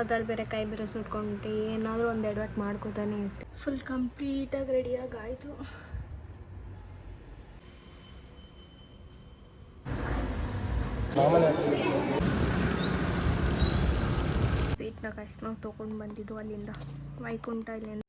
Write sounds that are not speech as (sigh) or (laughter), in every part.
ಅದ್ರಲ್ಲಿ ಬೇರೆ ಕೈ ಬೇರೆ ಸುಟ್ಕೊಂಡು ಏನಾದರೂ ಒಂದು ಎಡವಟ್ ಮಾಡ್ಕೋತಾನೆ ಇರ್ತೆ. ಫುಲ್ ಕಂಪ್ಲೀಟಾಗಿ ರೆಡಿಯಾಗಿ ಆಯಿತು ಕಾಯಿಸ್ ನಾವು ತೊಗೊಂಡು ಬಂದಿದ್ದು ಅಲ್ಲಿಂದ. ವೈಕುಂಠ ಇಲ್ಲಿಂದ.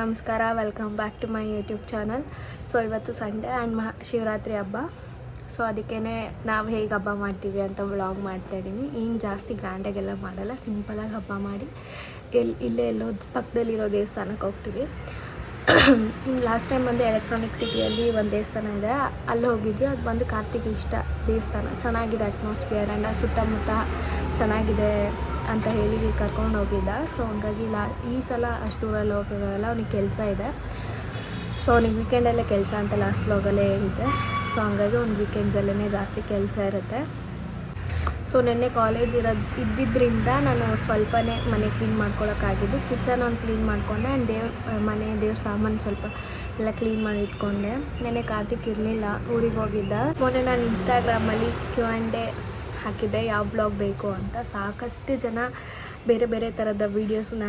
ನಮಸ್ಕಾರ welcome back to my YouTube channel so ಇವತ್ತು ಸಂಡೇ ಆ್ಯಂಡ್ ಮಹಾ ಶಿವರಾತ್ರಿ ಹಬ್ಬ. ಸೊ ಅದಕ್ಕೇ ನಾವು ಹೇಗೆ ಹಬ್ಬ ಮಾಡ್ತೀವಿ ಅಂತ ವ್ಲಾಗ್ ಮಾಡ್ತಾ ಇದ್ದೀನಿ ಹಿಂಗೆ ಜಾಸ್ತಿ ಗ್ರ್ಯಾಂಡಾಗೆಲ್ಲ ಮಾಡಲ್ಲ ಸಿಂಪಲಾಗಿ ಹಬ್ಬ ಮಾಡಿ. ಎಲ್ಲಿ ಇಲ್ಲೇ ಎಲ್ಲೋ ಪಕ್ಕದಲ್ಲಿರೋ ದೇವಸ್ಥಾನಕ್ಕೆ ಹೋಗ್ತೀವಿ. ಲಾಸ್ಟ್ ಟೈಮ್ ಬಂದು ಎಲೆಕ್ಟ್ರಾನಿಕ್ ಸಿಟಿಯಲ್ಲಿ ಒಂದು ದೇವಸ್ಥಾನ ಇದೆ. ಅಲ್ಲಿ ಹೋಗಿದ್ವಿ. ಅದು ಬಂದು ಕಾರ್ತಿಕ್ ಇಷ್ಟ ದೇವಸ್ಥಾನ. ಚೆನ್ನಾಗಿದೆ ಅಟ್ಮಾಸ್ಫಿಯರ್ ಆ್ಯಂಡ್ ಸುತ್ತಮುತ್ತ ಚೆನ್ನಾಗಿದೆ. ಅಂತ ಹೇಳಿ ಕರ್ಕೊಂಡು ಹೋಗಿದ್ದ. ಸೊ ಹಂಗಾಗಿ ಲಾ, ಈ ಸಲ ಅಷ್ಟು ಊರಲ್ಲಿ ಹೋಗೋಲ್ಲ ಅವ್ನಿಗೆ ಕೆಲಸ ಇದೆ. ಸೊ ಅವ್ನಿಗೆ ವೀಕೆಂಡಲ್ಲೇ ಕೆಲಸ ಅಂತ ಲಾಸ್ಟ್ ಬ್ಲಾಗಲ್ಲೇ ಹೇಳಿದ್ದೆ. ಸೊ ಹಂಗಾಗಿ ಅವ್ನು ವೀಕೆಂಡ್ಸಲ್ಲೇ ಜಾಸ್ತಿ ಕೆಲಸ ಇರುತ್ತೆ. ಸೊ ನೆನ್ನೆ ಕಾಲೇಜ್ ಇರೋದು ಇದ್ದಿದ್ದರಿಂದ ನಾನು ಸ್ವಲ್ಪನೇ ಮನೆ ಕ್ಲೀನ್ ಮಾಡ್ಕೊಳಕ್ಕಾಗಿದ್ದು ಕಿಚನ್ ಒಂದು ಕ್ಲೀನ್ ಮಾಡಿಕೊಂಡೆ ಆ್ಯಂಡ್ ದೇವ್ರ ಮನೆ, ದೇವ್ರ ಸಾಮಾನು ಸ್ವಲ್ಪ ಎಲ್ಲ ಕ್ಲೀನ್ ಮಾಡಿ ಇಟ್ಕೊಂಡೆ. ನೆನ್ನೆ ಕಾರ್ತಿಕ್ ಇರಲಿಲ್ಲ, ಊರಿಗೆ ಹೋಗಿದ್ದ. ಮೊನ್ನೆ ನಾನು ಇನ್ಸ್ಟಾಗ್ರಾಮಲ್ಲಿ ಕ್ಯೂ ಆ್ಯಂಡ್ ಡೇ ಹಾಕಿದ್ದೆ ಯಾವ ಬ್ಲಾಗ್ ಬೇಕು ಅಂತ ಸಾಕಷ್ಟು ಜನ ಬೇರೆ ಬೇರೆ ಥರದ ವೀಡಿಯೋಸ್ನ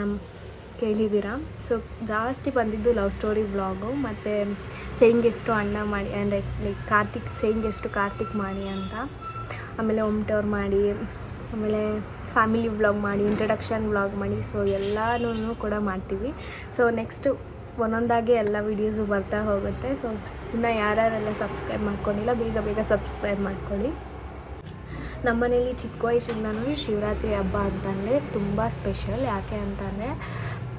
ಕೇಳಿದ್ದೀರಾ. ಸೊ ಜಾಸ್ತಿ ಬಂದಿದ್ದು ಲವ್ ಸ್ಟೋರಿ ಬ್ಲಾಗು ಮತ್ತು ಸೇಂಗೆಷ್ಟು ಅಣ್ಣ ಮಾಡಿ, ಅಂದರೆ ಲೈಕ್ ಕಾರ್ತಿಕ್ ಸೇಂಗೆಷ್ಟು ಕಾರ್ತಿಕ್ ಮಾಡಿ ಅಂತ. ಆಮೇಲೆ ಹೋಮ್ ಮಾಡಿ, ಆಮೇಲೆ ಫ್ಯಾಮಿಲಿ ವ್ಲಾಗ್ ಮಾಡಿ ಇಂಟ್ರಡಕ್ಷನ್ ವ್ಲಾಗ್ ಮಾಡಿ ಸೊ ಎಲ್ಲನೂ ಕೂಡ ಮಾಡ್ತೀವಿ. ಸೊ ನೆಕ್ಸ್ಟು ಒಂದೊಂದಾಗಿ ಎಲ್ಲ ವೀಡಿಯೋಸು ಬರ್ತಾ ಹೋಗುತ್ತೆ. ಸೊ ಇನ್ನು ಯಾರ್ಯಾರೆಲ್ಲ ಸಬ್ಸ್ಕ್ರೈಬ್ ಮಾಡ್ಕೊಂಡಿಲ್ಲ, ಬೇಗ ಬೇಗ ಸಬ್ಸ್ಕ್ರೈಬ್ ಮಾಡ್ಕೊಳ್ಳಿ. ನಮ್ಮ ಮನೇಲಿ ಚಿಕ್ಕ ವಯಸ್ಸಿಂದನೂ ಶಿವರಾತ್ರಿ ಹಬ್ಬ ಅಂತಂದರೆ ತುಂಬ ಸ್ಪೆಷಲ್. ಯಾಕೆ ಅಂತಂದರೆ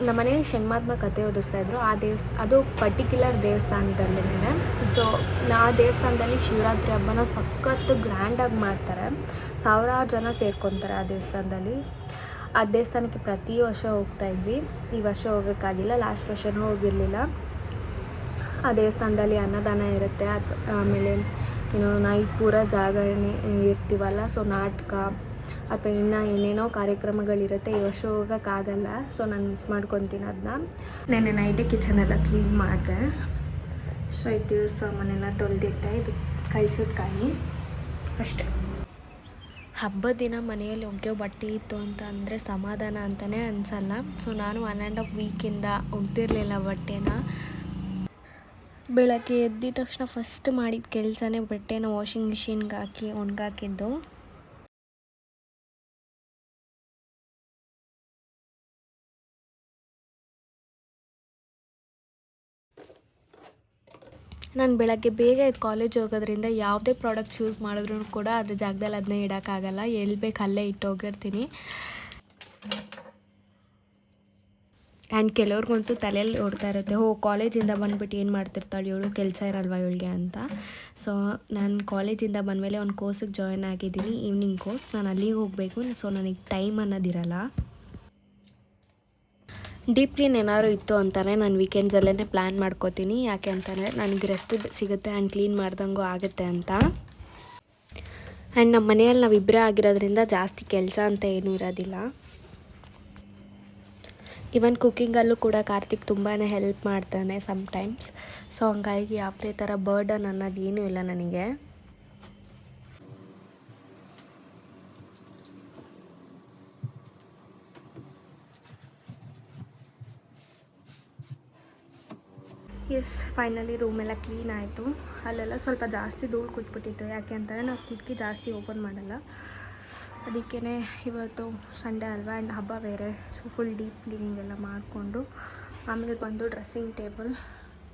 ನಮ್ಮ ಮನೇಲಿ ಷಣ್ಮಾತ್ಮ ಕತೆ ಓದಿಸ್ತಾ ಇದ್ರು. ಆ ದೇವಸ್, ಅದು ಪರ್ಟಿಕ್ಯುಲರ್ ದೇವಸ್ಥಾನದಲ್ಲೇ ಸೊ ಆ ದೇವಸ್ಥಾನದಲ್ಲಿ ಶಿವರಾತ್ರಿ ಹಬ್ಬನ ಸಖತ್ತು ಗ್ರ್ಯಾಂಡಾಗಿ ಮಾಡ್ತಾರೆ. ಸಾವಿರಾರು ಜನ ಸೇರ್ಕೊತಾರೆ ಆ ದೇವಸ್ಥಾನದಲ್ಲಿ. ಆ ದೇವಸ್ಥಾನಕ್ಕೆ ಪ್ರತಿ ವರ್ಷ ಹೋಗ್ತಾ ಇದ್ವಿ. ಈ ವರ್ಷ ಹೋಗೋಕ್ಕಾಗಿಲ್ಲ ಲಾಸ್ಟ್ ವರ್ಷನೂ ಹೋಗಿರಲಿಲ್ಲ. ಆ ದೇವಸ್ಥಾನದಲ್ಲಿ ಅನ್ನದಾನ ಇರುತ್ತೆ. ಆಮೇಲೆ ಏನು ನೈಟ್ ಪೂರ ಜಾಗರಣೆ ಇರ್ತೀವಲ್ಲ, ಸೊ ನಾಟಕ ಅಥವಾ ಇನ್ನು ಏನೇನೋ ಕಾರ್ಯಕ್ರಮಗಳಿರುತ್ತೆ ವರ್ಷ ಹೋಗೋಕ್ಕಾಗಲ್ಲ, ಸೊ ನಾನು ಮಿಸ್ ಮಾಡ್ಕೊತೀನಿ ಅದನ್ನ ನೆನ್ನೆ ನೈಟೇ ಕಿಚನ್ ಎಲ್ಲ ಕ್ಲೀನ್ ಮಾಡಿದೆ. ಸೊ ಈ ಸಾಮಾನೆಲ್ಲ ಮನೆಲ್ಲ ತೊಳೆದಿಟ್ಟೆ, ಇದು ಕಾಯಿ. ಅಷ್ಟೇ. ಹಬ್ಬದ ದಿನ ಮನೆಯಲ್ಲಿ ಒಗ್ಗೋ ಬಟ್ಟೆ ಇತ್ತು ಅಂತ ಅಂದರೆ ಸಮಾಧಾನ ಅಂತಲೇ ಅನಿಸಲ್ಲ. ಸೊ ನಾನು ಒನ್ ಆ್ಯಂಡ್ ಆಫ್ ವೀಕಿಂದ ಒಗ್ದಿರಲಿಲ್ಲ ಬಟ್ಟೆನ. ಬೆಳಗ್ಗೆ ಎದ್ದಿದ ತಕ್ಷಣ ಫಸ್ಟ್ ಮಾಡಿದ ಕೆಲಸನೇ ಬಟ್ಟೆನ ವಾಷಿಂಗ್ ಮಿಷಿನ್ಗೆ ಹಾಕಿ ಒಣಗಾಕಿದ್ದು ನಾನು ಬೆಳಗ್ಗೆ ಬೇಗ ಇದು ಕಾಲೇಜ್ ಹೋಗೋದ್ರಿಂದ ಯಾವುದೇ ಪ್ರಾಡಕ್ಟ್ ಯೂಸ್ ಮಾಡಿದ್ರು ಕೂಡ ಅದ್ರ ಜಾಗದಲ್ಲಿ ಅದನ್ನ ಇಡೋಕ್ಕಾಗಲ್ಲ. ಎಲ್ಲಿ ಬೇಕು ಅಲ್ಲೇ ಇಟ್ಟು ಹೋಗಿರ್ತೀನಿ. ಆ್ಯಂಡ್ ಕೆಲವ್ರಿಗಂತೂ ತಲೆಯಲ್ಲಿ ಓಡ್ತಾ ಇರುತ್ತೆ ಹೋ ಕಾಲೇಜಿಂದ ಬಂದ್ಬಿಟ್ಟು ಏನು ಮಾಡ್ತಿರ್ತಾಳೆ ಇವಳು? ಕೆಲಸ ಇರಲ್ವ ಇವಳಿಗೆ? ಅಂತ. ಸೊ ನಾನು ಕಾಲೇಜಿಂದ ಬಂದಮೇಲೆ ಒಂದು ಕೋರ್ಸಿಗೆ ಜಾಯ್ನ್ ಆಗಿದ್ದೀನಿ ಈವ್ನಿಂಗ್ ಕೋರ್ಸ್ ನಾನು ಅಲ್ಲಿಗೆ ಹೋಗಬೇಕು. ಸೊ ನನಗೆ ಟೈಮ್ ಅನ್ನೋದಿರಲ್ಲ ಡೀಪ್ ಕ್ಲೀನ್ ಏನಾದ್ರು ಇತ್ತು ಅಂತಾನೆ ನಾನು ವೀಕೆಂಡ್ಸಲ್ಲೇ ಪ್ಲ್ಯಾನ್ ಮಾಡ್ಕೋತೀನಿ. ಯಾಕೆ ಅಂತಂದರೆ ನನಗೆ ರೆಸ್ಟ್ ಸಿಗುತ್ತೆ ಆ್ಯಂಡ್ ಕ್ಲೀನ್ ಮಾಡ್ದಂಗೂ ಆಗುತ್ತೆ ಅಂತ. ಆ್ಯಂಡ್ ನಮ್ಮ ಮನೆಯಲ್ಲಿ ನಾವು ಇಬ್ಬರೇ ಆಗಿರೋದ್ರಿಂದ ಜಾಸ್ತಿ ಕೆಲಸ ಅಂತ ಏನೂ ಇರೋದಿಲ್ಲ. ಇವನ್ ಕುಕ್ಕಿಂಗಲ್ಲೂ ಕೂಡ ಕಾರ್ತಿಕ್ ತುಂಬಾ ಹೆಲ್ಪ್ ಮಾಡ್ತಾನೆ ಸಮ್ಟೈಮ್ಸ್ ಸೊ ಹಂಗಾಗಿ ಯಾವುದೇ ಥರ ಬರ್ಡನ್ ಅನ್ನೋದು ಏನೂ ಇಲ್ಲ ನನಗೆ. ಎಸ್ ಫೈನಲಿ ರೂಮೆಲ್ಲ ಕ್ಲೀನ್ ಆಯಿತು. ಅಲ್ಲೆಲ್ಲ ಸ್ವಲ್ಪ ಜಾಸ್ತಿ ಧೂಳು ಕುತ್ಬಿಟ್ಟಿತ್ತು ಯಾಕೆ ಅಂತಂದರೆ ನಾವು ಕಿಟಕಿ ಜಾಸ್ತಿ ಓಪನ್ ಮಾಡಲ್ಲ. ಅದಕ್ಕೇ ಇವತ್ತು ಸಂಡೇ ಅಲ್ವಾ? ಆ್ಯಂಡ್ ಹಬ್ಬ ಬೇರೆ. ಸೊ ಫುಲ್ ಡೀಪ್ ಕ್ಲೀನಿಂಗ್ ಎಲ್ಲ ಮಾಡಿಕೊಂಡು ಆಮೇಲೆ ಬಂದು ಡ್ರೆಸ್ಸಿಂಗ್ ಟೇಬಲ್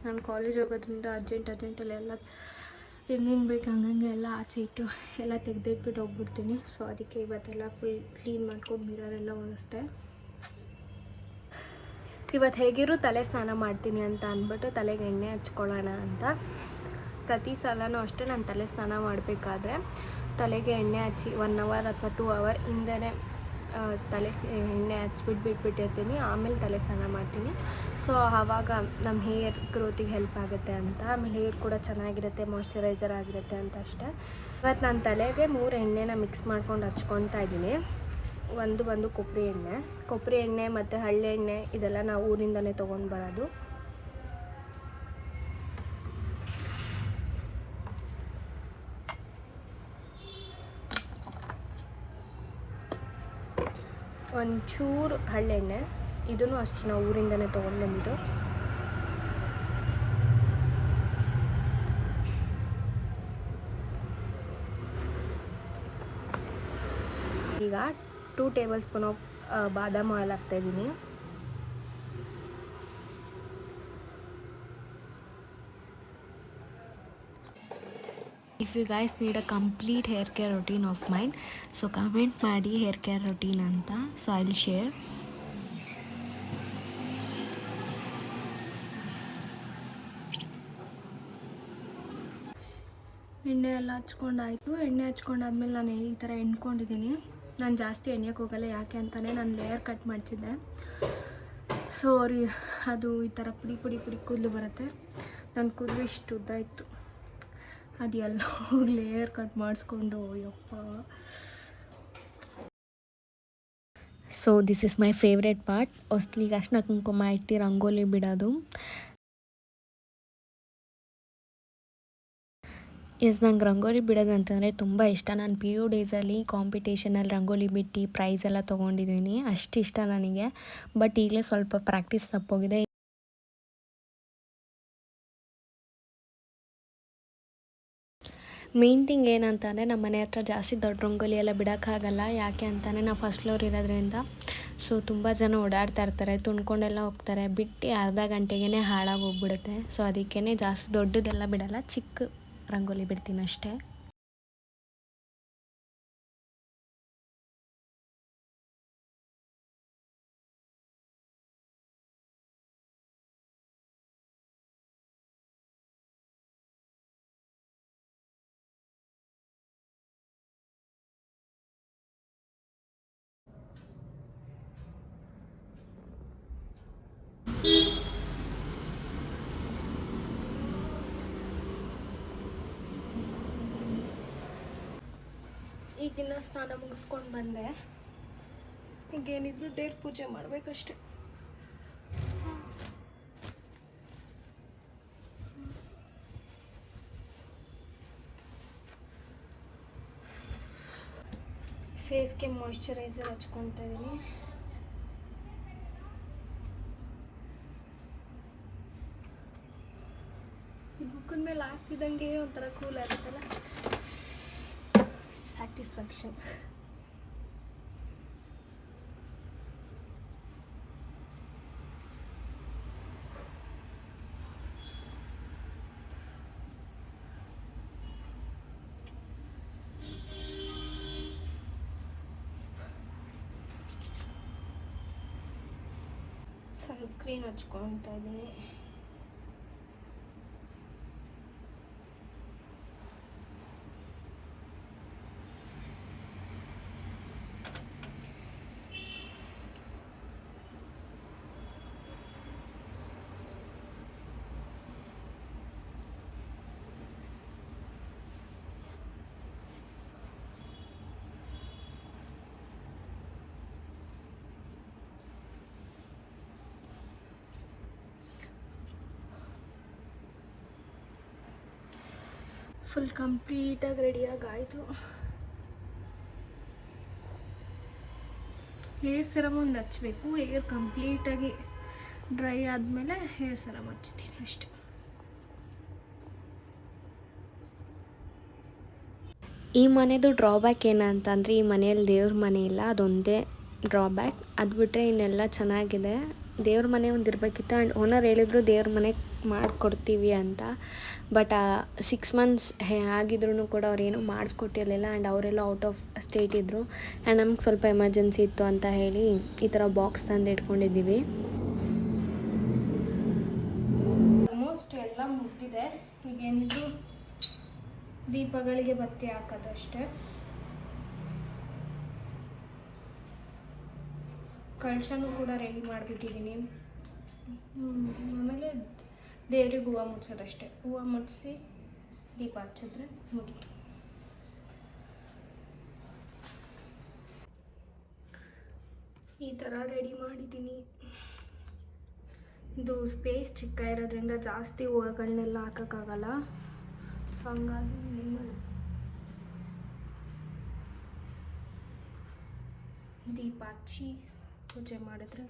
ನಾನು ಕಾಲೇಜ್ ಹೋಗೋದ್ರಿಂದ ಅರ್ಜೆಂಟ್ ಅರ್ಜೆಂಟಲ್ಲಿ ಎಲ್ಲ ಹೆಂಗೆ ಹೆಂಗೆ ಬೇಕು ಹಂಗಂಗೆ ಎಲ್ಲ ಆಚೆ ಇಟ್ಟು ಎಲ್ಲ ತೆಗೆದಿಟ್ಬಿಟ್ಟು ಹೋಗ್ಬಿಡ್ತೀನಿ. ಸೊ ಅದಕ್ಕೆ ಇವತ್ತೆಲ್ಲ ಫುಲ್ ಕ್ಲೀನ್ ಮಾಡ್ಕೊಂಡು ಮಿರರೆಲ್ಲ ಒಣಸ್ತೆ ಇವತ್ತು ಹೇಗಿರು ತಲೆ ಸ್ನಾನ ಮಾಡ್ತೀನಿ ಅಂತ ಅಂದ್ಬಿಟ್ಟು ತಲೆಗೆ ಎಣ್ಣೆ ಹಚ್ಕೊಳ್ಳೋಣ ಅಂತ. ಪ್ರತಿ ಸಲನೂ ಅಷ್ಟೇ ನಾನು ತಲೆ ಸ್ನಾನ ಮಾಡಬೇಕಾದ್ರೆ. ತಲೆಗೆ ಎಣ್ಣೆ ಹಚ್ಚಿ ಒನ್ ಅವರ್ ಅಥವಾ ಟೂ ಅವರ್ ಹಿಂದೆನೇ ತಲೆ ಎಣ್ಣೆ ಹಚ್ಬಿಟ್ಟು ಬಿಟ್ಬಿಟ್ಟಿರ್ತೀನಿ ಆಮೇಲೆ ತಲೆ ಸ್ನಾನ ಮಾಡ್ತೀನಿ. ಸೊ ಆವಾಗ ನಮ್ಮ ಹೇರ್ ಗ್ರೋತಿಗೆ ಹೆಲ್ಪ್ ಆಗುತ್ತೆ ಅಂತ. ಆಮೇಲೆ ಹೇರ್ ಕೂಡ ಚೆನ್ನಾಗಿರುತ್ತೆ ಮಾಯ್ಶ್ಚರೈಸರ್ ಆಗಿರುತ್ತೆ ಅಂತ ಅಷ್ಟೇ. ಇವತ್ತು ನಾನು ತಲೆಗೆ ಮೂರು ಎಣ್ಣೆನ ಮಿಕ್ಸ್ ಮಾಡ್ಕೊಂಡು ಹಚ್ಕೊತಾ ಇದ್ದೀನಿ. ಒಂದು ಬಂದು ಕೊಬ್ಬರಿ ಎಣ್ಣೆ. ಕೊಬ್ಬರಿ ಎಣ್ಣೆ ಮತ್ತು ಹಳ್ಳೆಣ್ಣೆ ಇದೆಲ್ಲ ನಾವು ಊರಿಂದಲೇ ತೊಗೊಂಡು ಬರೋದು. ಒಂಚೂರು ಹಳ್ಳೆಣ್ಣೆ. ಇದನ್ನು ಅಷ್ಟು ನಾವು ಊರಿಂದನೇ ತೊಗೊಂಡು ಬಂದಿದ್ದು ಈಗ two table spoon of Badami oil ಹಾಕ್ತಾಯಿದ್ದೀನಿ if you guys need a complete hair care routine of mine so comment ಮಾಡಿ ಹೇರ್ ಕೇರ್ ರೊಟೀನ್ ಅಂತ ಸೊ ಐ ವಿಲ್ ಶೇರ್ ಎಣ್ಣೆ ಎಲ್ಲ ಹಚ್ಕೊಂಡಾಯಿತು. ಎಣ್ಣೆ ಹಚ್ಕೊಂಡಾದ್ಮೇಲೆ ನಾನು ಈ ಥರ ಎಣ್ಕೊಂಡಿದ್ದೀನಿ. ನಾನು ಜಾಸ್ತಿ ಎಣ್ಣೆಗೆ ಹೋಗಲ್ಲ, ಯಾಕೆ ಅಂತಲೇ ನಾನು ಲೇಯರ್ ಕಟ್ ಮಾಡಿಸಿದ್ದೆ. ಸೊ ರೀ, ಅದು ಈ ಥರ ಪುಡಿ ಪುಡಿ ಪುಡಿ ಕೂದಲು ಬರುತ್ತೆ. ನನ್ನ ಕೂದಲು ಇಷ್ಟು ಉದ್ದ ಇತ್ತು. ಅದು ಎಲ್ಲ ಹೋಗಿ ಲೇಯರ್ ಕಟ್ ಮಾಡಿಸ್ಕೊಂಡು, ಯಪ್ಪ. So this is my favourite part ಹೊಸ್ಲಿಗೆ ಅರ್ಶಿನ ಕುಂಕುಮ ಇಟ್ಟು ರಂಗೋಲಿ ಬಿಡೋದು. ಎಸ್ ನಂಗೆ ರಂಗೋಲಿ ಬಿಡೋದು ಅಂತಂದರೆ ತುಂಬ ಇಷ್ಟ. ನಾನು ಪಿ ಯು ಡೇಸಲ್ಲಿ ಕಾಂಪಿಟೇಷನಲ್ಲಿ ರಂಗೋಲಿ ಬಿಟ್ಟು ಪ್ರೈಸ್ ಎಲ್ಲ ತೊಗೊಂಡಿದ್ದೀನಿ. ಅಷ್ಟು ಇಷ್ಟ ನನಗೆ. ಬಟ್ ಈಗಲೇ ಸ್ವಲ್ಪ ಪ್ರಾಕ್ಟೀಸ್ ತಪ್ಪೋಗಿದೆ ಮೇನ್ ಥಿಂಗ್ ಏನಂತಂದರೆ ನಮ್ಮ ಮನೆ ಹತ್ರ ಜಾಸ್ತಿ ದೊಡ್ಡ ರಂಗೋಲಿ ಎಲ್ಲ ಬಿಡೋಕ್ಕಾಗಲ್ಲ. ಯಾಕೆ ಅಂತಲೇ ನಾವು ಫಸ್ಟ್ ಫ್ಲೋರ್ ಇರೋದ್ರಿಂದ. ಸೊ ತುಂಬ ಜನ ಓಡಾಡ್ತಾ ಇರ್ತಾರೆ ತುಂಡ್ಕೊಂಡೆಲ್ಲ ಹೋಗ್ತಾರೆ. ಬಿಟ್ಟು ಅರ್ಧ ಗಂಟೆಗೇ ಹಾಳಾಗಿ ಹೋಗ್ಬಿಡುತ್ತೆ. ಸೊ ಅದಕ್ಕೇ ಜಾಸ್ತಿ ದೊಡ್ಡದೆಲ್ಲ ಬಿಡೋಲ್ಲ, ಚಿಕ್ಕ ರಂಗೋಲಿ ಬಿಡ್ತೀನಿ ಅಷ್ಟೇ. ಈಗಿನ ಸ್ನಾನ ಮುಗಿಸ್ಕೊಂಡು ಬಂದೆ. ಈಗೇನಿದ್ರು ದೇವ್ರ ಪೂಜೆ ಮಾಡಬೇಕಷ್ಟೆ. ಫೇಸ್ಗೆ ಮಾಯಿಶ್ಚರೈಸರ್ ಹಚ್ಕೊತಾ ಇದ್ದೀನಿ ಇದು ಮುಖದ ಮೇಲೆ ಹಾಕ್ತಿದ್ದಂಗೆ ಒಂಥರ ಕೂಲ್ ಆಗುತ್ತಲ್ಲ? ಸ್ಯಾಟಿಸ್ಫ್ಯಾಕ್ಷನ್ ಸನ್ಸ್ಕ್ರೀನ್ ಹಚ್ಕೊತಾ ಇದ್ದೀನಿ ಫುಲ್ ಕಂಪ್ಲೀಟಾಗಿ ರೆಡಿಯಾಗಿ ಆಯಿತು ಹೇರ್ ಸರಮ್ ಒಂದು ಹಚ್ಚಬೇಕು ಹೇರ್ ಕಂಪ್ಲೀಟಾಗಿ ಡ್ರೈ ಆದಮೇಲೆ ಹೇರ್ ಸರಮ್ ಹಚ್ತೀನಿ ಅಷ್ಟೆ. ಈ ಮನೆದು ಡ್ರಾಬ್ಯಾಕ್ ಏನಂತಂದರೆ ಈ ಮನೆಯಲ್ಲಿ ದೇವ್ರ ಮನೆ ಇಲ್ಲ, ಅದೊಂದೇ ಡ್ರಾಬ್ಯಾಕ್ ಅದು ಬಿಟ್ಟರೆ ಇನ್ನೆಲ್ಲ ಚೆನ್ನಾಗಿದೆ. ದೇವ್ರ ಮನೆ ಒಂದು ಇರಬೇಕಿತ್ತು ಆ್ಯಂಡ್ ಓನರ್ ಹೇಳಿದ್ರು ದೇವ್ರ ಮನೆ ಮಾಡಿಕೊಡ್ತೀವಿ ಅಂತ. ಬಟ್ ಸಿಕ್ಸ್ ಮಂತ್ಸ್ ಆಗಿದ್ರು ಕೂಡ ಅವ್ರೇನು ಮಾಡಿಸ್ಕೊಟ್ಟಿರಲಿಲ್ಲ ಆ್ಯಂಡ್ ಅವರೆಲ್ಲ ಔಟ್ ಆಫ್ ಸ್ಟೇಟ್ ಇದ್ದರು ಆ್ಯಂಡ್ ನಮ್ಗೆ ಸ್ವಲ್ಪ ಎಮರ್ಜೆನ್ಸಿ ಇತ್ತು ಅಂತ ಹೇಳಿ ಈ ಥರ ಬಾಕ್ಸ್ ತಂದು ಇಟ್ಕೊಂಡಿದ್ದೀವಿ. ಆಲ್ಮೋಸ್ಟ್ ಎಲ್ಲ ಮುಟ್ಟಿದೆ ಈಗೇನಿದ್ರು ದೀಪಗಳಿಗೆ ಬತ್ತಿ ಹಾಕೋದಷ್ಟೇ ಕಳಶನೂ ಕೂಡ ರೆಡಿ ಮಾಡಿಬಿಟ್ಟಿದ್ದೀನಿ ಆಮೇಲೆ ದೇವ್ರಿಗೆ ಹೂವು ಮುಟ್ಸೋದಷ್ಟೇ. ಹೂವು ಮುಡಿಸಿ ದೀಪ ಹಚ್ಚಿದ್ರೆ ಮುಗೀತು. ಈ ಥರ ರೆಡಿ ಮಾಡಿದ್ದೀನಿ ಇದು ಸ್ಪೇಸ್ ಚಿಕ್ಕ ಇರೋದ್ರಿಂದ ಜಾಸ್ತಿ ಹೂವುಗಳನ್ನೆಲ್ಲ ಹಾಕೋಕ್ಕಾಗಲ್ಲ. ಸೊ ಹಂಗಾಗಿ ಮಿನಿಮಲ್ ದೀಪ ಹಚ್ಚಿ ಪೂಜೆ ಮಾಡಿದ್ರೆ?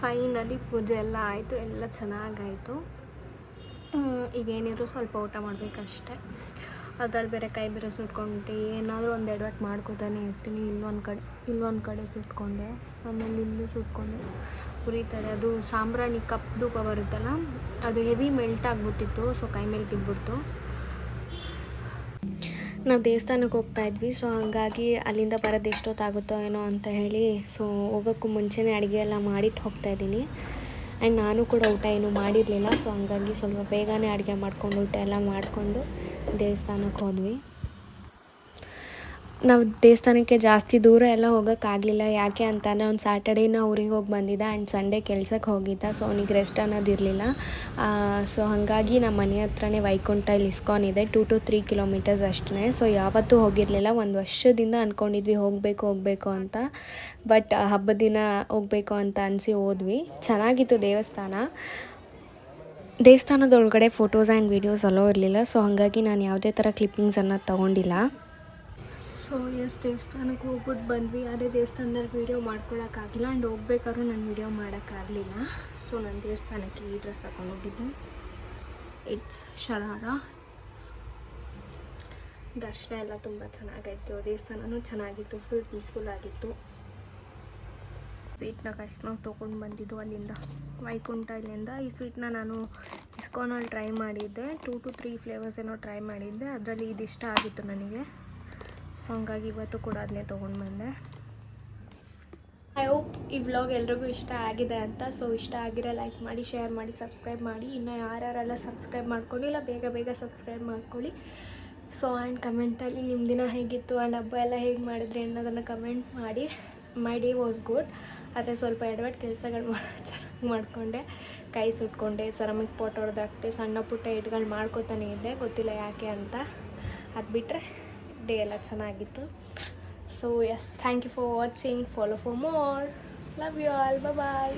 ಫೈನಲಿ ಪೂಜೆ ಎಲ್ಲ ಆಯಿತು ಎಲ್ಲ ಚೆನ್ನಾಗಾಯಿತು. ಈಗೇನಿದ್ರು ಸ್ವಲ್ಪ ಊಟ ಮಾಡಬೇಕಷ್ಟೆ. ಅದ್ರಲ್ಲಿ ಬೇರೆ ಕೈ ಬೇರೆ ಸುಟ್ಕೊಂಡು ಏನಾದರೂ ಒಂದು ಎಡವಟ್ಟು ಮಾಡ್ಕೊತಾನೆ ಇರ್ತೀನಿ. ಇಲ್ಲೊಂದು ಕಡೆ ಇಲ್ಲೊಂದು ಕಡೆ ಸುಟ್ಕೊಂಡೆ. ಆಮೇಲೆ ಇಲ್ಲೂ ಸುಟ್ಕೊಂಡೆ. ಉರಿತಾರೆ. ಅದು ಸಾಂಬ್ರಾಣಿ ಕಪ್ ಧೂಪ ಬರುತ್ತಲ್ಲ, ಅದು ಹೆವಿ ಮೆಲ್ಟ್ ಆಗಿಬಿಟ್ಟಿತ್ತು. ಸೊ ಕೈ ಮೇಲೆ ಬಿದ್ದುಬಿಡ್ತು ನಾವು ದೇವಸ್ಥಾನಕ್ಕೆ ಹೋಗ್ತಾ ಇದ್ವಿ. ಸೊ ಹಾಗಾಗಿ ಅಲ್ಲಿಂದ ಬರೋದು ಎಷ್ಟೊತ್ತಾಗುತ್ತೋ ಏನೋ ಅಂತ ಹೇಳಿ, ಸೊ ಹೋಗೋಕ್ಕೂ ಮುಂಚೆನೇ ಅಡುಗೆ ಎಲ್ಲ ಮಾಡಿಟ್ಟು ಹೋಗ್ತಾ ಇದ್ದೀನಿ. ಆ್ಯಂಡ್ ನಾನು ಕೂಡ ಊಟ ಏನು ಮಾಡಿರಲಿಲ್ಲ. ಸೊ ಹಂಗಾಗಿ ಸ್ವಲ್ಪ ಬೇಗನೆ ಅಡುಗೆ ಮಾಡಿಕೊಂಡು ಊಟ ಎಲ್ಲ ಮಾಡಿಕೊಂಡು ದೇವಸ್ಥಾನಕ್ಕೆ ಹೋದ್ವಿ. ನಾವು ದೇವಸ್ಥಾನಕ್ಕೆ ಜಾಸ್ತಿ ದೂರ ಎಲ್ಲ ಹೋಗೋಕ್ಕಾಗಲಿಲ್ಲ. ಯಾಕೆ ಅಂತಾನೆ ಒಂದು ಸ್ಯಾಟರ್ಡೇನ ಊರಿಗೆ ಹೋಗಿ ಬಂದಿದ್ದ ಆ್ಯಂಡ್ ಸಂಡೇ ಕೆಲ್ಸಕ್ಕೆ ಹೋಗಿದ್ದ. ಸೊ ಅವ್ನಿಗೆ ರೆಸ್ಟ್ ಅನ್ನೋದಿರಲಿಲ್ಲ ಸೊ ಹಾಗಾಗಿ ನಮ್ಮ ಮನೆ ಹತ್ರನೇ ವೈಕುಂಠ ಇಲ್ಲಿ ಇಸ್ಕಾನ್ ಇದೆ. ಟೂ ಟು ತ್ರೀ ಕಿಲೋಮೀಟರ್ಸ್ ಅಷ್ಟೇ. ಸೊ ಯಾವತ್ತೂ ಹೋಗಿರಲಿಲ್ಲ. ಒಂದು ವರ್ಷದಿಂದ ಅಂದ್ಕೊಂಡಿದ್ವಿ ಹೋಗಬೇಕು ಹೋಗಬೇಕು ಅಂತ. ಬಟ್ ಹಬ್ಬದ ದಿನ ಹೋಗಬೇಕು ಅಂತ ಅನಿಸಿ ಹೋದ್ವಿ. ಚೆನ್ನಾಗಿತ್ತು ದೇವಸ್ಥಾನ. ದೇವಸ್ಥಾನದೊಳಗಡೆ ಫೋಟೋಸ್ ಆ್ಯಂಡ್ ವೀಡಿಯೋಸ್ ಅಲೋ ಇರಲಿಲ್ಲ ಸೊ ಹಾಗಾಗಿ ನಾನು ಯಾವುದೇ ಥರ ಕ್ಲಿಪ್ಪಿಂಗ್ಸನ್ನು ತೊಗೊಂಡಿಲ್ಲ. ಸೊ ಎಸ್ ದೇವಸ್ಥಾನಕ್ಕೆ ಹೋಗ್ಬಿಟ್ಟು ಬಂದ್ವಿ. ಅದೇ ದೇವಸ್ಥಾನದಲ್ಲಿ ವೀಡಿಯೋ ಮಾಡ್ಕೊಳಕ್ಕಾಗಿಲ್ಲ. ಆ್ಯಂಡ್ ಹೋಗ್ಬೇಕಾದ್ರೂ ನಾನು ವೀಡಿಯೋ ಮಾಡೋಕ್ಕಾಗಲಿಲ್ಲ. ಸೊ ನಾನು ದೇವಸ್ಥಾನಕ್ಕೆ ಈ ಡ್ರೆಸ್ ತಗೊಂಡು ಹೋಗಿದ್ದೆ. ಇಟ್ಸ್ ಶರಾರ ದರ್ಶನ ಎಲ್ಲ ತುಂಬ ಚೆನ್ನಾಗೈತು. ದೇವಸ್ಥಾನವೂ ಚೆನ್ನಾಗಿತ್ತು. ಫುಲ್ ಪೀಸ್ಫುಲ್ ಆಗಿತ್ತು. ಸ್ವೀಟ್ನ ಕಾಯಿಸ್ ನಾವು ತೊಗೊಂಡು ಬಂದಿದ್ದು ಅಲ್ಲಿಂದ. ವೈಕುಂಠ ಇಲ್ಲಿಂದ. ಈ ಸ್ವೀಟ್ನ ನಾನು ಇಸ್ಕಾನಲ್ಲಿ ಟ್ರೈ ಮಾಡಿದ್ದೆ. ಟೂ ಟು ತ್ರೀ ಫ್ಲೇವರ್ಸ್ ಏನೋ ಟ್ರೈ ಮಾಡಿದ್ದೆ. ಅದರಲ್ಲಿ ಇದಿಷ್ಟ ಆಗಿತ್ತು ನನಗೆ. ಸೊ ಹಂಗಾಗಿ ಇವತ್ತು ಕೂಡ ಅದನ್ನೇ ತೊಗೊಂಡು ಬಂದೆ. ಐ ಹೋಪ್ ಈ ವ್ಲಾಗ್ ಎಲ್ರಿಗೂ ಇಷ್ಟ ಆಗಿದೆ ಅಂತ. ಸೊ ಇಷ್ಟ ಆಗಿರೋ ಲೈಕ್ ಮಾಡಿ ಶೇರ್ ಮಾಡಿ ಸಬ್ಸ್ಕ್ರೈಬ್ ಮಾಡಿ. ಇನ್ನು ಯಾರ್ಯಾರೆಲ್ಲ ಸಬ್ಸ್ಕ್ರೈಬ್ ಮಾಡ್ಕೊಂಡಿಲ್ಲ ಬೇಗ ಬೇಗ ಸಬ್ಸ್ಕ್ರೈಬ್ ಮಾಡ್ಕೊಳ್ಳಿ. ಸೊ ಆ್ಯಂಡ್ ಕಮೆಂಟಲ್ಲಿ ನಿಮ್ಮ ದಿನ ಹೇಗಿತ್ತು ಆ್ಯಂಡ್ ಹಬ್ಬ ಎಲ್ಲ ಹೇಗೆ ಮಾಡಿದ್ರಿ ಅನ್ನೋದನ್ನು ಕಮೆಂಟ್ ಮಾಡಿ. My day was good. ಆದರೆ ಸ್ವಲ್ಪ ಎಡವಟ್ಟು ಕೆಲಸಗಳು (laughs) ಚೆನ್ನಾಗಿ ಮಾಡಿಕೊಂಡೆ. ಕೈ ಸುಟ್ಕೊಂಡೆ, ಸೆರಮಿಕ್ ಪಾಟ್ ಹೊಡೆದಾಕ್ತೆ ಸಣ್ಣ ಪುಟ್ಟ ಇಟ್ಗಳು ಮಾಡ್ಕೋತಾನೆ ಇದ್ದೆ. ಗೊತ್ತಿಲ್ಲ ಯಾಕೆ ಅಂತ. ಅದು ಬಿಟ್ಟರೆ ಡೇ ಎಲ್ಲ ಚೆನ್ನಾಗಿತ್ತು. So yes thank you for watching follow for more love you all bye